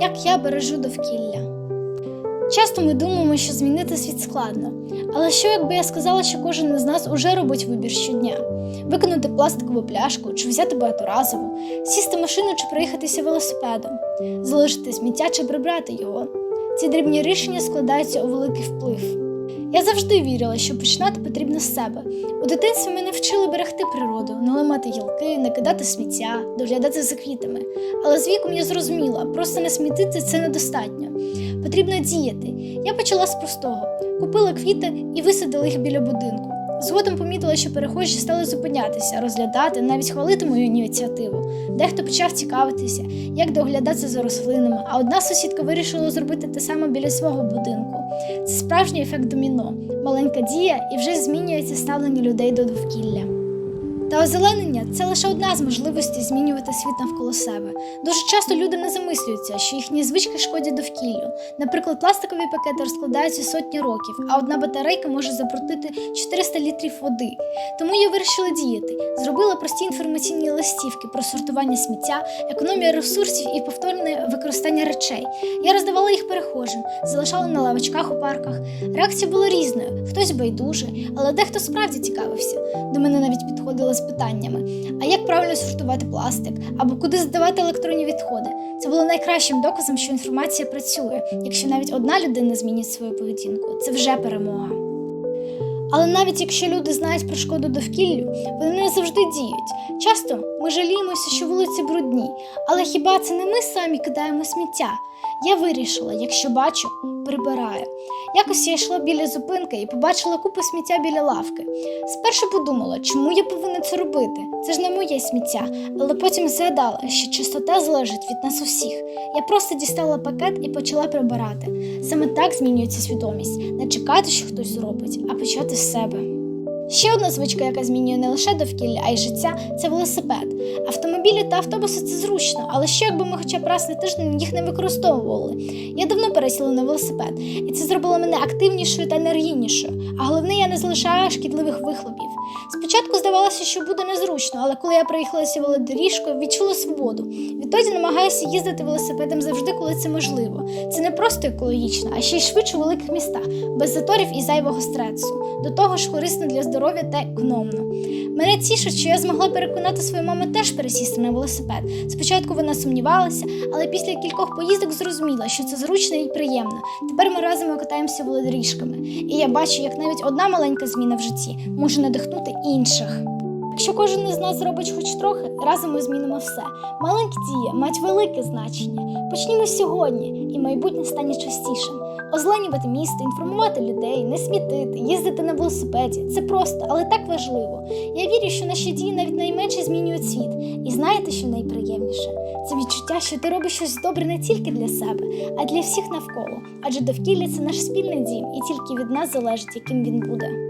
Як я бережу довкілля. Часто ми думаємо, що змінити світ складно. Але що якби я сказала, що кожен із нас уже робить вибір щодня: викинути пластикову пляшку, чи взяти багаторазову, сісти машину чи проїхатися велосипедом, залишити сміття чи прибрати його. Ці дрібні рішення складаються у великий вплив. Я завжди вірила, що починати потрібно з себе. У дитинстві мене вчили берегти природу, не ламати гілки, не кидати сміття, доглядати за квітами. Але з віком я зрозуміла, просто не смітити це недостатньо. Потрібно діяти. Я почала з простого: купила квіти і висадила їх біля будинку. Згодом помітила, що перехожі стали зупинятися, розглядати, навіть хвалити мою ініціативу. Дехто почав цікавитися, як доглядатися за рослинами, а одна сусідка вирішила зробити те саме біля свого будинку. Це справжній ефект доміно, маленька дія і вже змінюється ставлення людей до довкілля. Та озеленення це лише одна з можливостей змінювати світ навколо себе. Дуже часто люди не замислюються, що їхні звички шкодять довкіллю. Наприклад, пластикові пакети розкладаються сотні років, а одна батарейка може забруднити 400 літрів води. Тому я вирішила діяти. Зробила прості інформаційні листівки про сортування сміття, економію ресурсів і повторне використання речей. Я роздавала їх перехожим, залишала на лавочках у парках. Реакція була різною: хтось байдужий, але дехто справді цікавився. До мене навіть підходили з питаннями: а як правильно сортувати пластик або куди здавати електронні відходи? Це було найкращим доказом, що інформація працює. Якщо навіть одна людина змінить свою поведінку, це вже перемога. Але навіть якщо люди знають про шкоду довкіллю, вони не завжди діють. Часто ми жаліємося, що вулиці брудні, але хіба це не ми самі кидаємо сміття? Я вирішила, якщо бачу, прибираю. Якось я йшла біля зупинки і побачила купу сміття біля лавки. Спершу подумала, чому я повинна це робити? Це ж не моє сміття, але потім згадала, що чистота залежить від нас усіх. Я просто дістала пакет і почала прибирати. Саме так змінюється свідомість, не чекати, що хтось зробить, а почати з себе. Ще одна звичка, яка змінює не лише довкілля, а й життя це велосипед. Автомобілі та автобуси це зручно, але ще якби ми хоча б раз на тиждень їх не використовували? Я давно пересіла на велосипед, і це зробило мене активнішою та енергійнішою. А головне, я не залишаю шкідливих вихлопів. Спочатку здавалося, що буде незручно, але коли я проїхалася велодоріжкою, відчула свободу. Відтоді намагаюся їздити велосипедом завжди, коли це можливо. Це не просто екологічно, а ще й швидше у великих містах, без заторів і зайвого стресу. До того ж, корисно для здоров'я та економно. Мене тішить, що я змогла переконати свою маму теж пересісти на велосипед. Спочатку вона сумнівалася, але після кількох поїздок зрозуміла, що це зручно і приємно. Тепер ми разом катаємося велодоріжками. І я бачу, як навіть одна маленька зміна в житті може надихнути інших. Якщо кожен із нас зробить хоч трохи, разом ми змінимо все. Маленькі дії мають велике значення. Почнімо сьогодні, і майбутнє стане частішим. Озеленювати місто, інформувати людей, не смітити, їздити на велосипеді це просто, але так важливо. Я вірю, що наші дії навіть найменше змінюють світ. І знаєте, що найприємніше? Це відчуття, що ти робиш щось добре не тільки для себе, а для всіх навколо. Адже довкілля це наш спільний дім, і тільки від нас залежить, яким він буде.